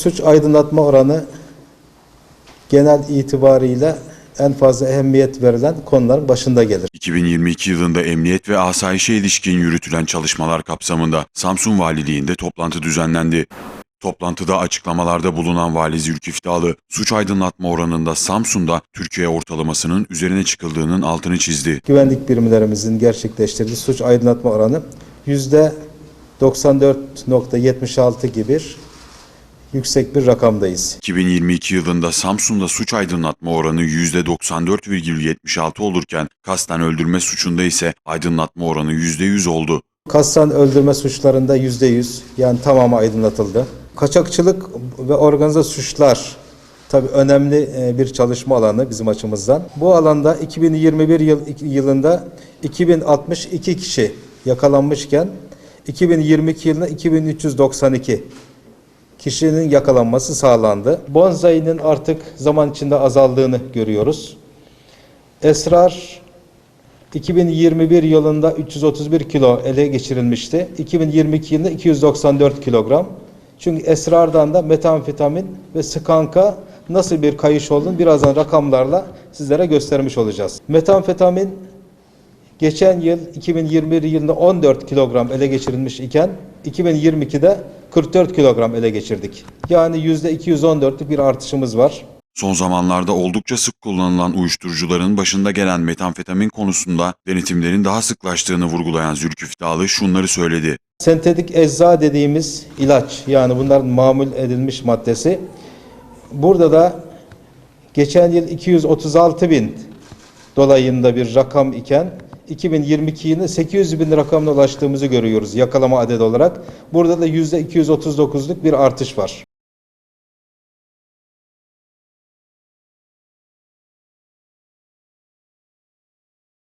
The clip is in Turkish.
Suç aydınlatma oranı genel itibariyle en fazla ehemmiyet verilen konuların başında gelir. 2022 yılında emniyet ve asayişe ilişkin yürütülen çalışmalar kapsamında Samsun Valiliğinde toplantı düzenlendi. Toplantıda açıklamalarda bulunan Vali Zülküf Dağlı, suç aydınlatma oranında Samsun'da Türkiye ortalamasının üzerine çıkıldığının altını çizdi. Güvenlik birimlerimizin gerçekleştirdiği suç aydınlatma oranı %94.76 gibi yüksek bir rakamdayız. 2022 yılında Samsun'da suç aydınlatma oranı %94,76 olurken kasten öldürme suçunda ise aydınlatma oranı %100 oldu. Kasten öldürme suçlarında %100 yani tamamı aydınlatıldı. Kaçakçılık ve organize suçlar tabii önemli e, bir çalışma alanı bizim açımızdan. Bu alanda 2021 yıl, yılında 2062 kişi yakalanmışken 2022 yılında 2392 kişinin yakalanması sağlandı. Bonzai'nin artık zaman içinde azaldığını görüyoruz. Esrar 2021 yılında 331 kilo ele geçirilmişti. 2022 yılında 294 kilogram. Çünkü esrardan da metamfetamin ve skanka nasıl bir kayış olduğunu birazdan rakamlarla sizlere göstermiş olacağız. Metamfetamin geçen yıl 2021 yılında 14 kilogram ele geçirilmiş iken 2022'de 44 kilogram ele geçirdik. Yani %214'lük bir artışımız var. Son zamanlarda oldukça sık kullanılan uyuşturucuların başında gelen metamfetamin konusunda denetimlerin daha sıklaştığını vurgulayan Zülküf Dağlı şunları söyledi. Sentetik ecza dediğimiz ilaç yani bunların mamul edilmiş maddesi. Burada da geçen yıl 236 bin dolayında bir rakam iken 2022 yılında 800 bin rakamına ulaştığımızı görüyoruz yakalama adedi olarak. Burada da %239'luk bir artış var.